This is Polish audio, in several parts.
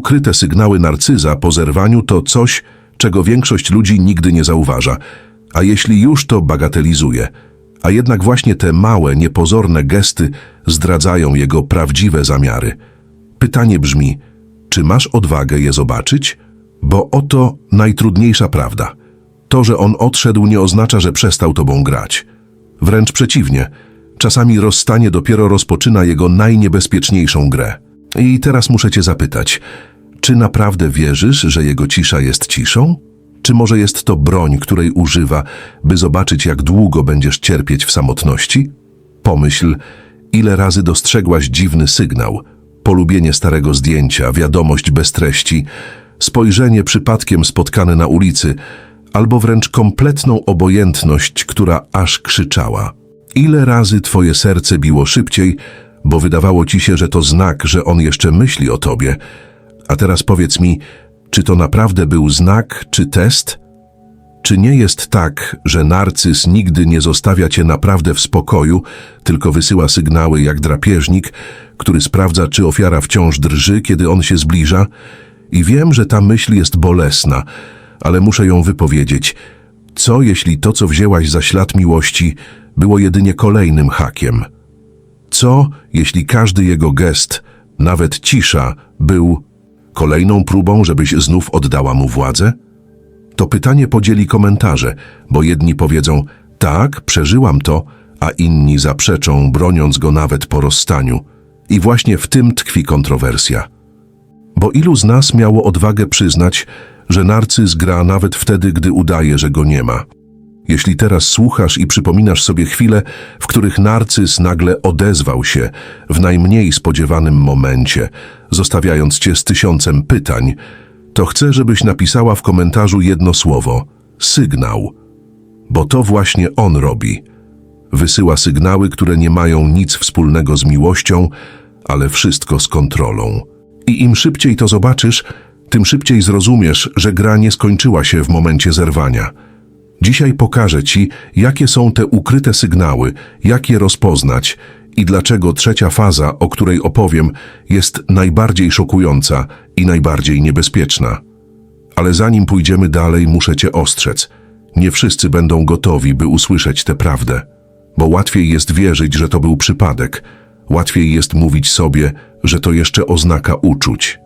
ukryte sygnały narcyza po zerwaniu to coś, czego większość ludzi nigdy nie zauważa, a jeśli już to bagatelizuje. A jednak właśnie te małe, niepozorne gesty zdradzają jego prawdziwe zamiary. Pytanie brzmi, czy masz odwagę je zobaczyć? Bo oto najtrudniejsza prawda. To, że on odszedł, nie oznacza, że przestał tobą grać. Wręcz przeciwnie, czasami rozstanie dopiero rozpoczyna jego najniebezpieczniejszą grę. I teraz muszę cię zapytać, czy naprawdę wierzysz, że jego cisza jest ciszą? Czy może jest to broń, której używa, by zobaczyć, jak długo będziesz cierpieć w samotności? Pomyśl, ile razy dostrzegłaś dziwny sygnał, polubienie starego zdjęcia, wiadomość bez treści, spojrzenie przypadkiem spotkane na ulicy, albo wręcz kompletną obojętność, która aż krzyczała. Ile razy twoje serce biło szybciej, bo wydawało ci się, że to znak, że on jeszcze myśli o tobie. A teraz powiedz mi, czy to naprawdę był znak czy test? Czy nie jest tak, że narcyz nigdy nie zostawia cię naprawdę w spokoju, tylko wysyła sygnały jak drapieżnik, który sprawdza, czy ofiara wciąż drży, kiedy on się zbliża? I wiem, że ta myśl jest bolesna, ale muszę ją wypowiedzieć. Co jeśli to, co wzięłaś za ślad miłości, było jedynie kolejnym hakiem? Co jeśli każdy jego gest, nawet cisza, był kolejną próbą, żebyś znów oddała mu władzę? To pytanie podzieli komentarze, bo jedni powiedzą tak, przeżyłam to, a inni zaprzeczą, broniąc go nawet po rozstaniu. I właśnie w tym tkwi kontrowersja. Bo ilu z nas miało odwagę przyznać, że narcyz gra nawet wtedy, gdy udaje, że go nie ma? Jeśli teraz słuchasz i przypominasz sobie chwile, w których narcyz nagle odezwał się w najmniej spodziewanym momencie, zostawiając cię z tysiącem pytań, to chcę, żebyś napisała w komentarzu jedno słowo sygnał. Bo to właśnie on robi. Wysyła sygnały, które nie mają nic wspólnego z miłością, ale wszystko z kontrolą. I im szybciej to zobaczysz, tym szybciej zrozumiesz, że gra nie skończyła się w momencie zerwania. Dzisiaj pokażę Ci, jakie są te ukryte sygnały, jak je rozpoznać i dlaczego trzecia faza, o której opowiem, jest najbardziej szokująca i najbardziej niebezpieczna. Ale zanim pójdziemy dalej, muszę Cię ostrzec. Nie wszyscy będą gotowi, by usłyszeć tę prawdę, bo łatwiej jest wierzyć, że to był przypadek, łatwiej jest mówić sobie, że to jeszcze oznaka uczuć.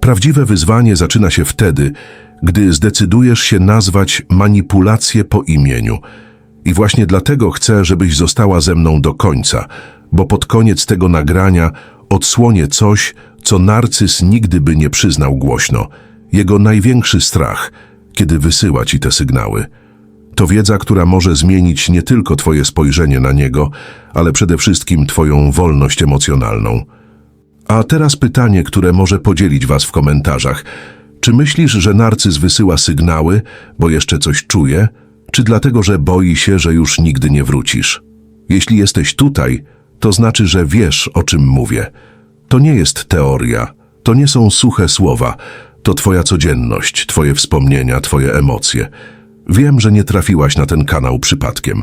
Prawdziwe wyzwanie zaczyna się wtedy, gdy zdecydujesz się nazwać manipulację po imieniu. I właśnie dlatego chcę, żebyś została ze mną do końca, bo pod koniec tego nagrania odsłonię coś, co narcyz nigdy by nie przyznał głośno. Jego największy strach, kiedy wysyła ci te sygnały. To wiedza, która może zmienić nie tylko twoje spojrzenie na niego, ale przede wszystkim twoją wolność emocjonalną. A teraz pytanie, które może podzielić Was w komentarzach. Czy myślisz, że narcyz wysyła sygnały, bo jeszcze coś czuje, czy dlatego, że boi się, że już nigdy nie wrócisz? Jeśli jesteś tutaj, to znaczy, że wiesz, o czym mówię. To nie jest teoria, to nie są suche słowa, to Twoja codzienność, Twoje wspomnienia, Twoje emocje. Wiem, że nie trafiłaś na ten kanał przypadkiem.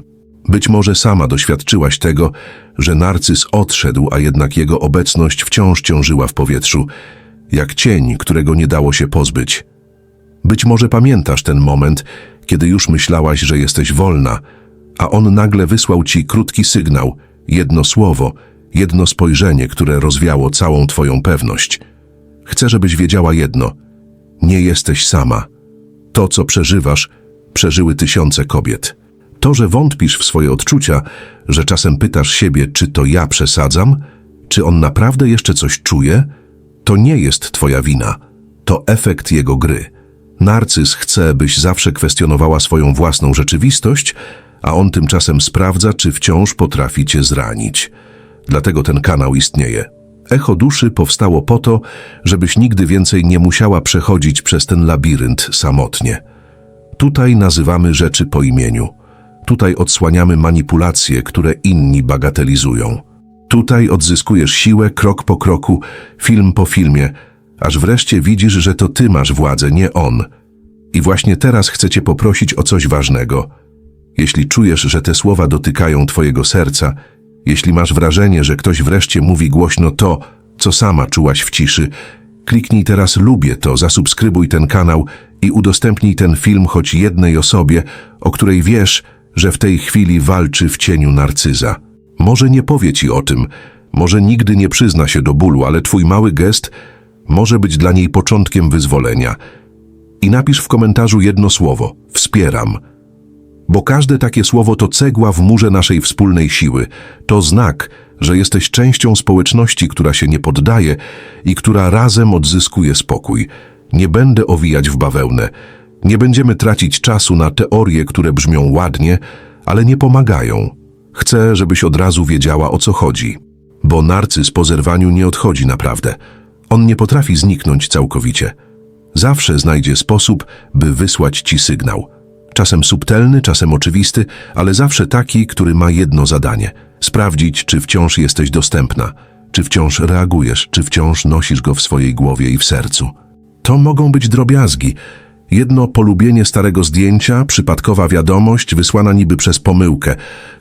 Być może sama doświadczyłaś tego, że narcyz odszedł, a jednak jego obecność wciąż ciążyła w powietrzu, jak cień, którego nie dało się pozbyć. Być może pamiętasz ten moment, kiedy już myślałaś, że jesteś wolna, a on nagle wysłał ci krótki sygnał, jedno słowo, jedno spojrzenie, które rozwiało całą twoją pewność. Chcę, żebyś wiedziała jedno. Nie jesteś sama. To, co przeżywasz, przeżyły tysiące kobiet. To, że wątpisz w swoje odczucia, że czasem pytasz siebie, czy to ja przesadzam, czy on naprawdę jeszcze coś czuje, to nie jest twoja wina. To efekt jego gry. Narcyz chce, byś zawsze kwestionowała swoją własną rzeczywistość, a on tymczasem sprawdza, czy wciąż potrafi cię zranić. Dlatego ten kanał istnieje. Echo duszy powstało po to, żebyś nigdy więcej nie musiała przechodzić przez ten labirynt samotnie. Tutaj nazywamy rzeczy po imieniu. Tutaj odsłaniamy manipulacje, które inni bagatelizują. Tutaj odzyskujesz siłę krok po kroku, film po filmie, aż wreszcie widzisz, że to ty masz władzę, nie on. I właśnie teraz chcę cię poprosić o coś ważnego. Jeśli czujesz, że te słowa dotykają twojego serca, jeśli masz wrażenie, że ktoś wreszcie mówi głośno to, co sama czułaś w ciszy, Kliknij teraz lubię to, zasubskrybuj ten kanał i udostępnij ten film choć jednej osobie, o której wiesz, że w tej chwili walczy w cieniu narcyza. Może nie powie ci o tym, może nigdy nie przyzna się do bólu, ale twój mały gest może być dla niej początkiem wyzwolenia. I napisz w komentarzu jedno słowo – wspieram. Bo każde takie słowo to cegła w murze naszej wspólnej siły. To znak, że jesteś częścią społeczności, która się nie poddaje i która razem odzyskuje spokój. Nie będę owijać w bawełnę. Nie będziemy tracić czasu na teorie, które brzmią ładnie, ale nie pomagają. Chcę, żebyś od razu wiedziała, o co chodzi. Bo narcyz po zerwaniu nie odchodzi naprawdę. On nie potrafi zniknąć całkowicie. Zawsze znajdzie sposób, by wysłać ci sygnał. Czasem subtelny, czasem oczywisty, ale zawsze taki, który ma jedno zadanie – sprawdzić, czy wciąż jesteś dostępna, czy wciąż reagujesz, czy wciąż nosisz go w swojej głowie i w sercu. To mogą być drobiazgi. Jedno polubienie starego zdjęcia, przypadkowa wiadomość wysłana niby przez pomyłkę,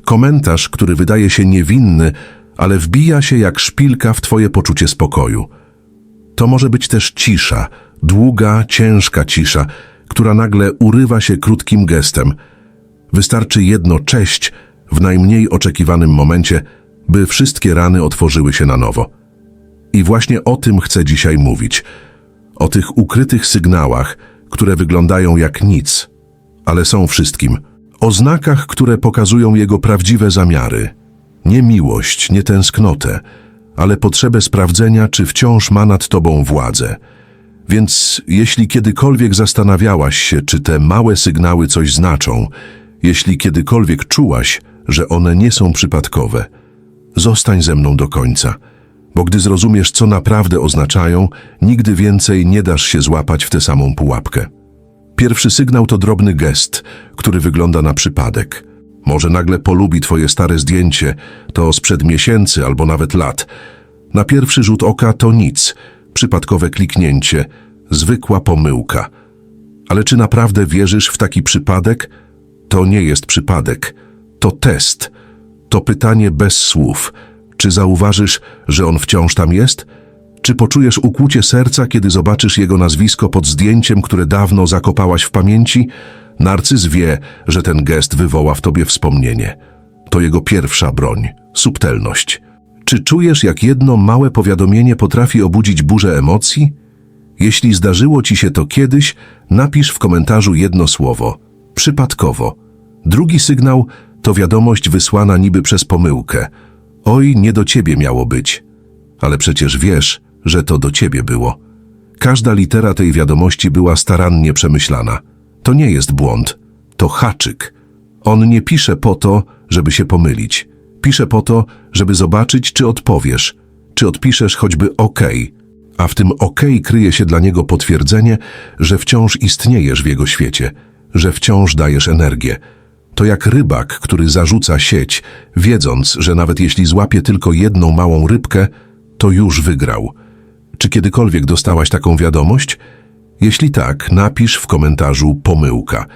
komentarz, który wydaje się niewinny, ale wbija się jak szpilka w twoje poczucie spokoju. To może być też cisza, długa, ciężka cisza, która nagle urywa się krótkim gestem. Wystarczy jedno cześć w najmniej oczekiwanym momencie, by wszystkie rany otworzyły się na nowo. I właśnie o tym chcę dzisiaj mówić. O tych ukrytych sygnałach, które wyglądają jak nic, ale są wszystkim. O znakach, które pokazują jego prawdziwe zamiary. Nie miłość, nie tęsknotę, ale potrzebę sprawdzenia, czy wciąż ma nad tobą władzę. Więc jeśli kiedykolwiek zastanawiałaś się, czy te małe sygnały coś znaczą, jeśli kiedykolwiek czułaś, że one nie są przypadkowe, zostań ze mną do końca, bo gdy zrozumiesz, co naprawdę oznaczają, nigdy więcej nie dasz się złapać w tę samą pułapkę. Pierwszy sygnał to drobny gest, który wygląda na przypadek. Może nagle polubi twoje stare zdjęcie, to sprzed miesięcy albo nawet lat. Na pierwszy rzut oka to nic, przypadkowe kliknięcie, zwykła pomyłka. Ale czy naprawdę wierzysz w taki przypadek? To nie jest przypadek. To test. To pytanie bez słów. Czy zauważysz, że on wciąż tam jest? Czy poczujesz ukłucie serca, kiedy zobaczysz jego nazwisko pod zdjęciem, które dawno zakopałaś w pamięci? Narcyz wie, że ten gest wywoła w tobie wspomnienie. To jego pierwsza broń subtelność. Czy czujesz, jak jedno małe powiadomienie potrafi obudzić burzę emocji? Jeśli zdarzyło ci się to kiedyś, napisz w komentarzu jedno słowo przypadkowo. Drugi sygnał to wiadomość wysłana niby przez pomyłkę. Oj, nie do ciebie miało być. Ale przecież wiesz, że to do ciebie było. Każda litera tej wiadomości była starannie przemyślana. To nie jest błąd, to haczyk. On nie pisze po to, żeby się pomylić. Pisze po to, żeby zobaczyć, czy odpowiesz, czy odpiszesz choćby OK. A w tym OK kryje się dla niego potwierdzenie, że wciąż istniejesz w jego świecie, że wciąż dajesz energię. To jak rybak, który zarzuca sieć, wiedząc, że nawet jeśli złapie tylko jedną małą rybkę, to już wygrał. Czy kiedykolwiek dostałaś taką wiadomość? Jeśli tak, napisz w komentarzu pomyłka.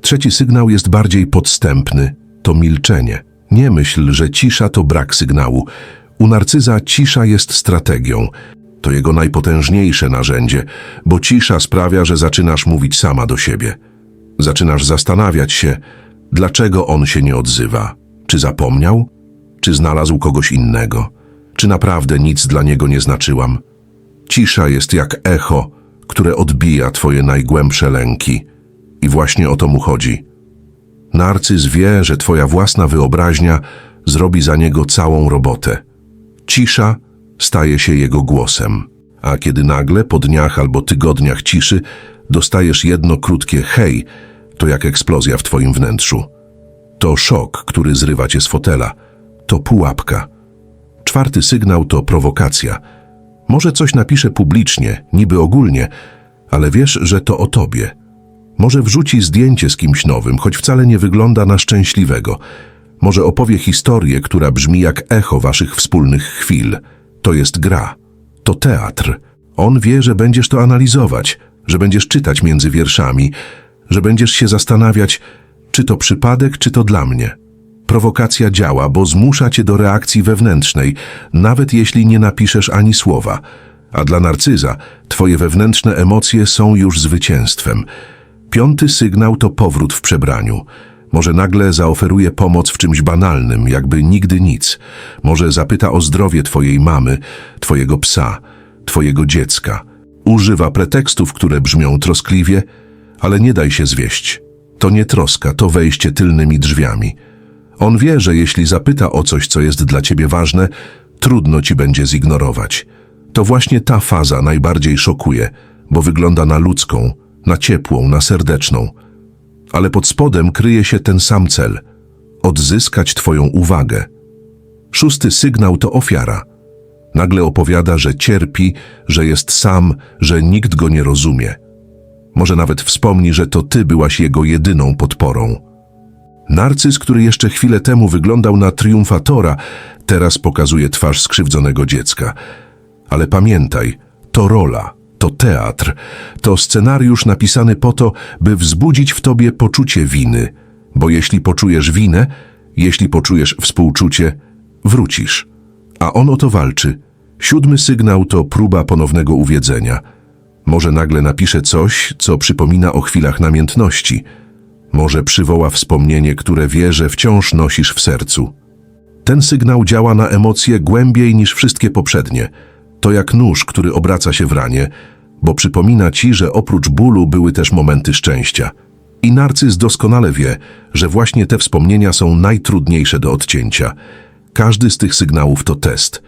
Trzeci sygnał jest bardziej podstępny, to milczenie. Nie myśl, że cisza to brak sygnału. U narcyza cisza jest strategią. To jego najpotężniejsze narzędzie, bo cisza sprawia, że zaczynasz mówić sama do siebie. Zaczynasz zastanawiać się, dlaczego on się nie odzywa. Czy zapomniał? Czy znalazł kogoś innego? Czy naprawdę nic dla niego nie znaczyłam? Cisza jest jak echo, które odbija twoje najgłębsze lęki. I właśnie o to mu chodzi. Narcyz wie, że twoja własna wyobraźnia zrobi za niego całą robotę. Cisza staje się jego głosem. A kiedy nagle, po dniach albo tygodniach ciszy, dostajesz jedno krótkie hej, to jak eksplozja w twoim wnętrzu. To szok, który zrywa cię z fotela. To pułapka. Czwarty sygnał to prowokacja. Może coś napisze publicznie, niby ogólnie, ale wiesz, że to o tobie. Może wrzuci zdjęcie z kimś nowym, choć wcale nie wygląda na szczęśliwego. Może opowie historię, która brzmi jak echo waszych wspólnych chwil. To jest gra. To teatr. On wie, że będziesz to analizować, że będziesz czytać między wierszami, że będziesz się zastanawiać, czy to przypadek, czy to dla mnie. Prowokacja działa, bo zmusza cię do reakcji wewnętrznej, nawet jeśli nie napiszesz ani słowa. A dla narcyza twoje wewnętrzne emocje są już zwycięstwem. Piąty sygnał to powrót w przebraniu. Może nagle zaoferuje pomoc w czymś banalnym, jakby nigdy nic. Może zapyta o zdrowie twojej mamy, twojego psa, twojego dziecka. Używa pretekstów, które brzmią troskliwie, ale nie daj się zwieść. To nie troska, to wejście tylnymi drzwiami. On wie, że jeśli zapyta o coś, co jest dla ciebie ważne, trudno ci będzie zignorować. To właśnie ta faza najbardziej szokuje, bo wygląda na ludzką, na ciepłą, na serdeczną. Ale pod spodem kryje się ten sam cel odzyskać twoją uwagę. Szósty sygnał to ofiara. Nagle opowiada, że cierpi, że jest sam, że nikt go nie rozumie. Może nawet wspomni, że to ty byłaś jego jedyną podporą. Narcyz, który jeszcze chwilę temu wyglądał na triumfatora, teraz pokazuje twarz skrzywdzonego dziecka. Ale pamiętaj, to rola, to teatr, to scenariusz napisany po to, by wzbudzić w tobie poczucie winy. Bo jeśli poczujesz winę, jeśli poczujesz współczucie, wrócisz. A on o to walczy. Siódmy sygnał to próba ponownego uwiedzenia. Może nagle napisze coś, co przypomina o chwilach namiętności. Może przywoła wspomnienie, które wie, że wciąż nosisz w sercu. Ten sygnał działa na emocje głębiej niż wszystkie poprzednie. To jak nóż, który obraca się w ranie, bo przypomina ci, że oprócz bólu były też momenty szczęścia. I narcyz doskonale wie, że właśnie te wspomnienia są najtrudniejsze do odcięcia. Każdy z tych sygnałów to test.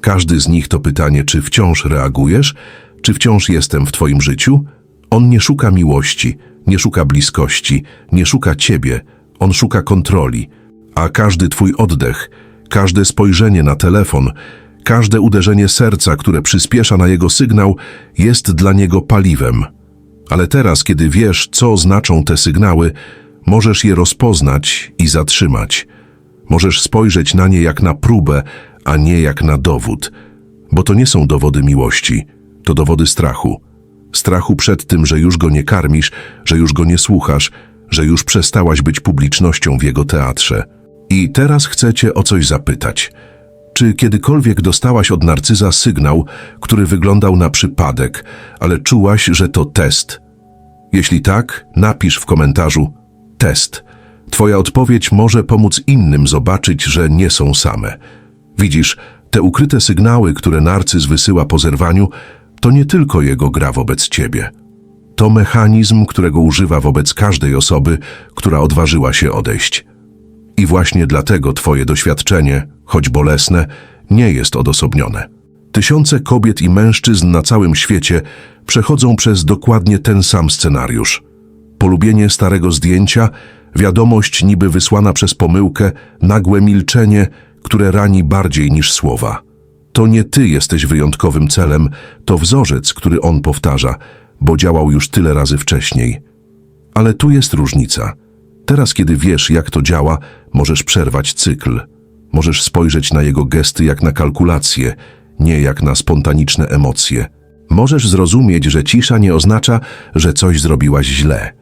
Każdy z nich to pytanie, czy wciąż reagujesz, czy wciąż jestem w twoim życiu? On nie szuka miłości, nie szuka bliskości, nie szuka ciebie, on szuka kontroli. A każdy twój oddech, każde spojrzenie na telefon, każde uderzenie serca, które przyspiesza na jego sygnał, jest dla niego paliwem. Ale teraz, kiedy wiesz, co znaczą te sygnały, możesz je rozpoznać i zatrzymać. Możesz spojrzeć na nie jak na próbę, a nie jak na dowód. Bo to nie są dowody miłości, to dowody strachu. Strachu przed tym, że już go nie karmisz, że już go nie słuchasz, że już przestałaś być publicznością w jego teatrze. I teraz chcę cię o coś zapytać. Czy kiedykolwiek dostałaś od narcyza sygnał, który wyglądał na przypadek, ale czułaś, że to test? Jeśli tak, napisz w komentarzu test. Twoja odpowiedź może pomóc innym zobaczyć, że nie są same. Widzisz, te ukryte sygnały, które narcyz wysyła po zerwaniu, to nie tylko jego gra wobec ciebie. To mechanizm, którego używa wobec każdej osoby, która odważyła się odejść. I właśnie dlatego twoje doświadczenie, choć bolesne, nie jest odosobnione. Tysiące kobiet i mężczyzn na całym świecie przechodzą przez dokładnie ten sam scenariusz. Polubienie starego zdjęcia, wiadomość niby wysłana przez pomyłkę, nagłe milczenie, które rani bardziej niż słowa. To nie ty jesteś wyjątkowym celem, to wzorzec, który on powtarza, bo działał już tyle razy wcześniej. Ale tu jest różnica. Teraz, kiedy wiesz, jak to działa, możesz przerwać cykl. Możesz spojrzeć na jego gesty jak na kalkulacje, nie jak na spontaniczne emocje. Możesz zrozumieć, że cisza nie oznacza, że coś zrobiłaś źle.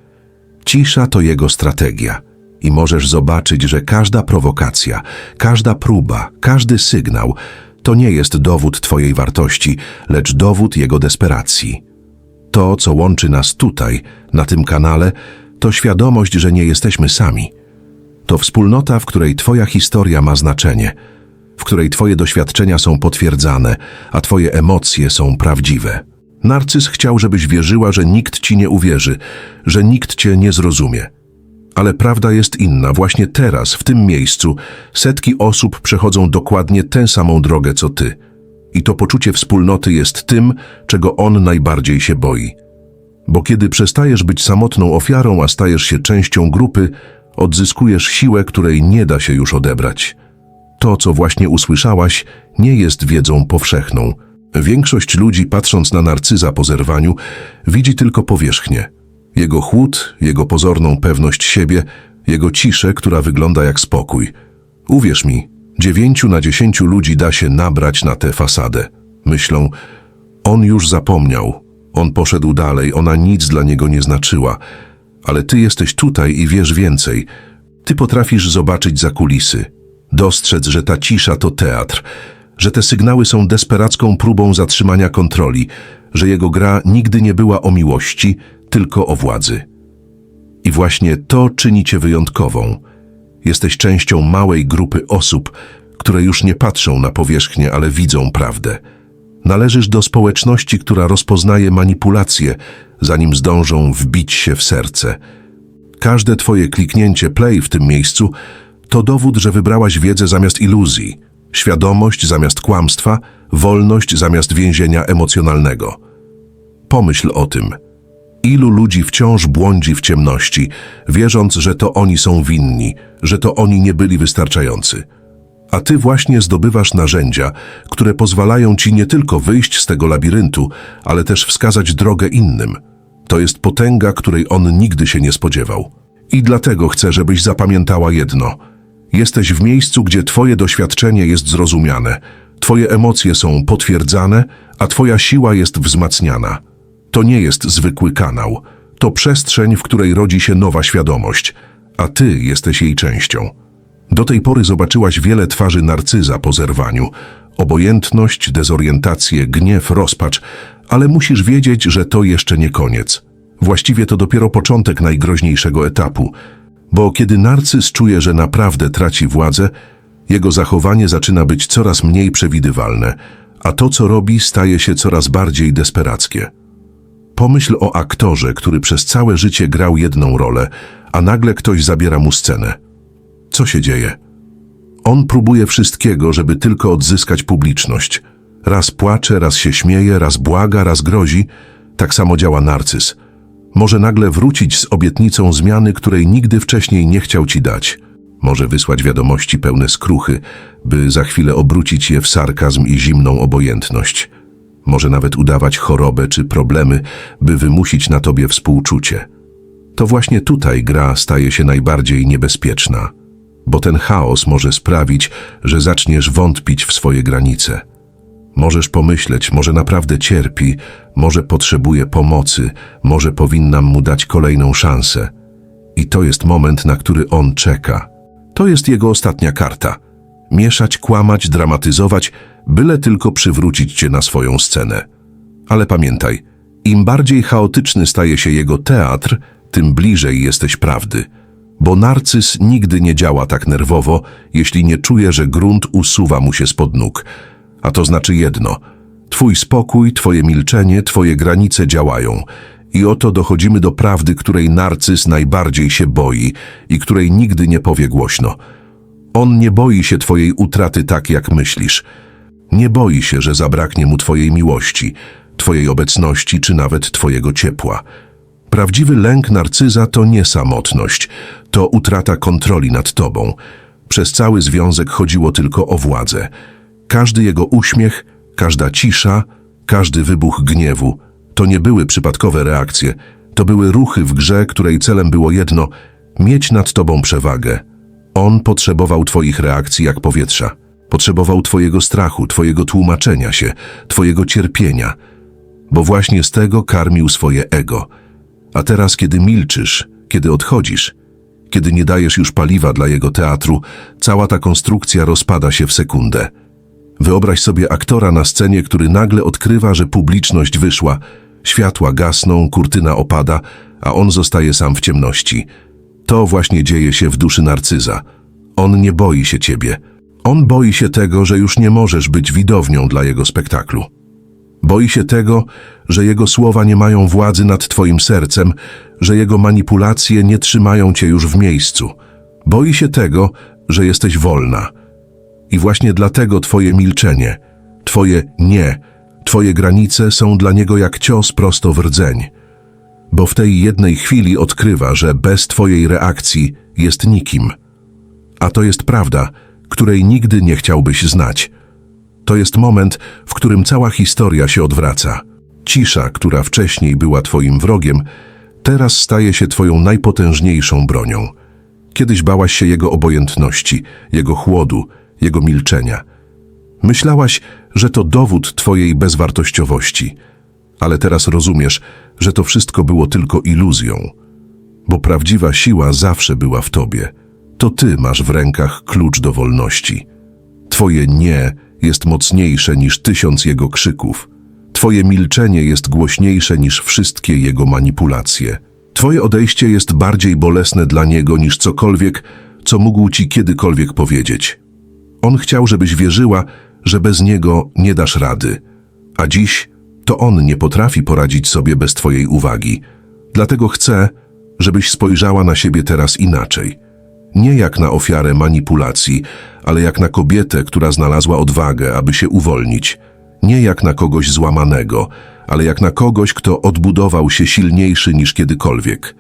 Cisza to jego strategia. I możesz zobaczyć, że każda prowokacja, każda próba, każdy sygnał to nie jest dowód Twojej wartości, lecz dowód jego desperacji. To, co łączy nas tutaj, na tym kanale, to świadomość, że nie jesteśmy sami. To wspólnota, w której Twoja historia ma znaczenie, w której Twoje doświadczenia są potwierdzane, a Twoje emocje są prawdziwe. Narcyz chciał, żebyś wierzyła, że nikt Ci nie uwierzy, że nikt Cię nie zrozumie. Ale prawda jest inna. Właśnie teraz, w tym miejscu, setki osób przechodzą dokładnie tę samą drogę co ty. I to poczucie wspólnoty jest tym, czego on najbardziej się boi. Bo kiedy przestajesz być samotną ofiarą, a stajesz się częścią grupy, odzyskujesz siłę, której nie da się już odebrać. To, co właśnie usłyszałaś, nie jest wiedzą powszechną. Większość ludzi, patrząc na narcyza po zerwaniu, widzi tylko powierzchnię. Jego chłód, jego pozorną pewność siebie, jego ciszę, która wygląda jak spokój. Uwierz mi, dziewięciu na dziesięciu ludzi da się nabrać na tę fasadę. Myślą, on już zapomniał, on poszedł dalej, ona nic dla niego nie znaczyła. Ale ty jesteś tutaj i wiesz więcej. Ty potrafisz zobaczyć za kulisy, dostrzec, że ta cisza to teatr, że te sygnały są desperacką próbą zatrzymania kontroli, że jego gra nigdy nie była o miłości, tylko o władzy. I właśnie to czyni cię wyjątkową. Jesteś częścią małej grupy osób, które już nie patrzą na powierzchnię, ale widzą prawdę. Należysz do społeczności, która rozpoznaje manipulacje, zanim zdążą wbić się w serce. Każde twoje kliknięcie play w tym miejscu to dowód, że wybrałaś wiedzę zamiast iluzji, świadomość zamiast kłamstwa, wolność zamiast więzienia emocjonalnego. Pomyśl o tym. Ilu ludzi wciąż błądzi w ciemności, wierząc, że to oni są winni, że to oni nie byli wystarczający. A ty właśnie zdobywasz narzędzia, które pozwalają ci nie tylko wyjść z tego labiryntu, ale też wskazać drogę innym. To jest potęga, której on nigdy się nie spodziewał. I dlatego chcę, żebyś zapamiętała jedno. Jesteś w miejscu, gdzie twoje doświadczenie jest zrozumiane, twoje emocje są potwierdzane, a twoja siła jest wzmacniana. To nie jest zwykły kanał. To przestrzeń, w której rodzi się nowa świadomość, a ty jesteś jej częścią. Do tej pory zobaczyłaś wiele twarzy narcyza po zerwaniu. Obojętność, dezorientację, gniew, rozpacz, ale musisz wiedzieć, że to jeszcze nie koniec. Właściwie to dopiero początek najgroźniejszego etapu, bo kiedy narcyz czuje, że naprawdę traci władzę, jego zachowanie zaczyna być coraz mniej przewidywalne, a to, co robi, staje się coraz bardziej desperackie. Pomyśl o aktorze, który przez całe życie grał jedną rolę, a nagle ktoś zabiera mu scenę. Co się dzieje? On próbuje wszystkiego, żeby tylko odzyskać publiczność. Raz płacze, raz się śmieje, raz błaga, raz grozi. Tak samo działa narcyz. Może nagle wrócić z obietnicą zmiany, której nigdy wcześniej nie chciał ci dać. Może wysłać wiadomości pełne skruchy, by za chwilę obrócić je w sarkazm i zimną obojętność. Może nawet udawać chorobę czy problemy, by wymusić na tobie współczucie. To właśnie tutaj gra staje się najbardziej niebezpieczna, bo ten chaos może sprawić, że zaczniesz wątpić w swoje granice. Możesz pomyśleć, może naprawdę cierpi, może potrzebuje pomocy, może powinnam mu dać kolejną szansę. I to jest moment, na który on czeka. To jest jego ostatnia karta. Mieszać, kłamać, dramatyzować, byle tylko przywrócić cię na swoją scenę. Ale pamiętaj, im bardziej chaotyczny staje się jego teatr, tym bliżej jesteś prawdy. Bo narcyz nigdy nie działa tak nerwowo, jeśli nie czuje, że grunt usuwa mu się spod nóg. A to znaczy jedno. Twój spokój, twoje milczenie, twoje granice działają. I oto dochodzimy do prawdy, której narcyz najbardziej się boi i której nigdy nie powie głośno. On nie boi się twojej utraty tak, jak myślisz. Nie boi się, że zabraknie mu twojej miłości, twojej obecności czy nawet twojego ciepła. Prawdziwy lęk narcyza to nie samotność, to utrata kontroli nad tobą. Przez cały związek chodziło tylko o władzę. Każdy jego uśmiech, każda cisza, każdy wybuch gniewu to nie były przypadkowe reakcje, to były ruchy w grze, której celem było jedno mieć nad tobą przewagę. On potrzebował twoich reakcji jak powietrza. Potrzebował twojego strachu, twojego tłumaczenia się, twojego cierpienia, bo właśnie z tego karmił swoje ego. A teraz, kiedy milczysz, kiedy odchodzisz, kiedy nie dajesz już paliwa dla jego teatru, cała ta konstrukcja rozpada się w sekundę. Wyobraź sobie aktora na scenie, który nagle odkrywa, że publiczność wyszła, światła gasną, kurtyna opada, a on zostaje sam w ciemności. To właśnie dzieje się w duszy narcyza. On nie boi się ciebie. On boi się tego, że już nie możesz być widownią dla jego spektaklu. Boi się tego, że jego słowa nie mają władzy nad twoim sercem, że jego manipulacje nie trzymają cię już w miejscu. Boi się tego, że jesteś wolna. I właśnie dlatego twoje milczenie, twoje nie, twoje granice są dla niego jak cios prosto w rdzeń. Bo w tej jednej chwili odkrywa, że bez twojej reakcji jest nikim. A to jest prawda, której nigdy nie chciałbyś znać. To jest moment, w którym cała historia się odwraca. Cisza, która wcześniej była twoim wrogiem, teraz staje się twoją najpotężniejszą bronią. Kiedyś bałaś się jego obojętności, jego chłodu, jego milczenia. Myślałaś, że to dowód twojej bezwartościowości, ale teraz rozumiesz, że to wszystko było tylko iluzją, bo prawdziwa siła zawsze była w tobie. To ty masz w rękach klucz do wolności. Twoje nie jest mocniejsze niż tysiąc jego krzyków. Twoje milczenie jest głośniejsze niż wszystkie jego manipulacje. Twoje odejście jest bardziej bolesne dla niego niż cokolwiek, co mógł ci kiedykolwiek powiedzieć. On chciał, żebyś wierzyła, że bez niego nie dasz rady. A dziś to on nie potrafi poradzić sobie bez twojej uwagi. Dlatego chcę, żebyś spojrzała na siebie teraz inaczej. Nie jak na ofiarę manipulacji, ale jak na kobietę, która znalazła odwagę, aby się uwolnić. Nie jak na kogoś złamanego, ale jak na kogoś, kto odbudował się silniejszy niż kiedykolwiek.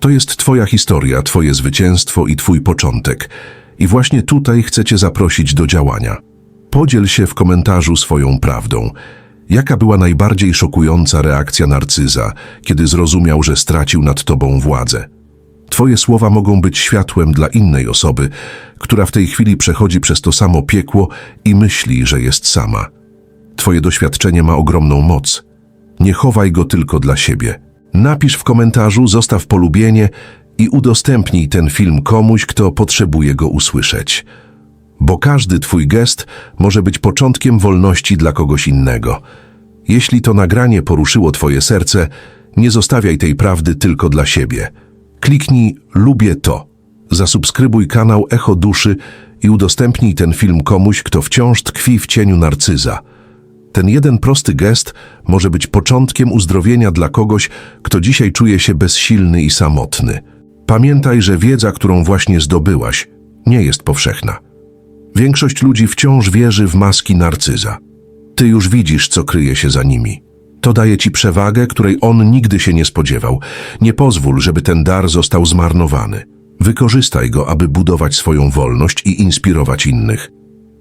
To jest Twoja historia, Twoje zwycięstwo i Twój początek. I właśnie tutaj chcę Cię zaprosić do działania. Podziel się w komentarzu swoją prawdą. Jaka była najbardziej szokująca reakcja narcyza, kiedy zrozumiał, że stracił nad Tobą władzę? Twoje słowa mogą być światłem dla innej osoby, która w tej chwili przechodzi przez to samo piekło i myśli, że jest sama. Twoje doświadczenie ma ogromną moc. Nie chowaj go tylko dla siebie. Napisz w komentarzu, zostaw polubienie i udostępnij ten film komuś, kto potrzebuje go usłyszeć. Bo każdy Twój gest może być początkiem wolności dla kogoś innego. Jeśli to nagranie poruszyło Twoje serce, nie zostawiaj tej prawdy tylko dla siebie. Kliknij Lubię to. Zasubskrybuj kanał Echo Duszy i udostępnij ten film komuś, kto wciąż tkwi w cieniu narcyza. Ten jeden prosty gest może być początkiem uzdrowienia dla kogoś, kto dzisiaj czuje się bezsilny i samotny. Pamiętaj, że wiedza, którą właśnie zdobyłaś, nie jest powszechna. Większość ludzi wciąż wierzy w maski narcyza. Ty już widzisz, co kryje się za nimi. To daje ci przewagę, której on nigdy się nie spodziewał. Nie pozwól, żeby ten dar został zmarnowany. Wykorzystaj go, aby budować swoją wolność i inspirować innych.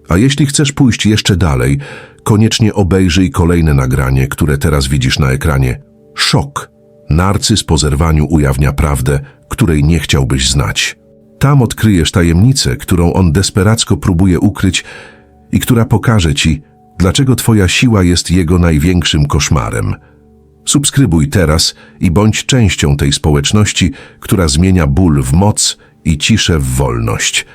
A jeśli chcesz pójść jeszcze dalej, koniecznie obejrzyj kolejne nagranie, które teraz widzisz na ekranie. Szok. Narcyz po zerwaniu ujawnia prawdę, której nie chciałbyś znać. Tam odkryjesz tajemnicę, którą on desperacko próbuje ukryć i która pokaże ci, dlaczego twoja siła jest jego największym koszmarem. Subskrybuj teraz i bądź częścią tej społeczności, która zmienia ból w moc i ciszę w wolność.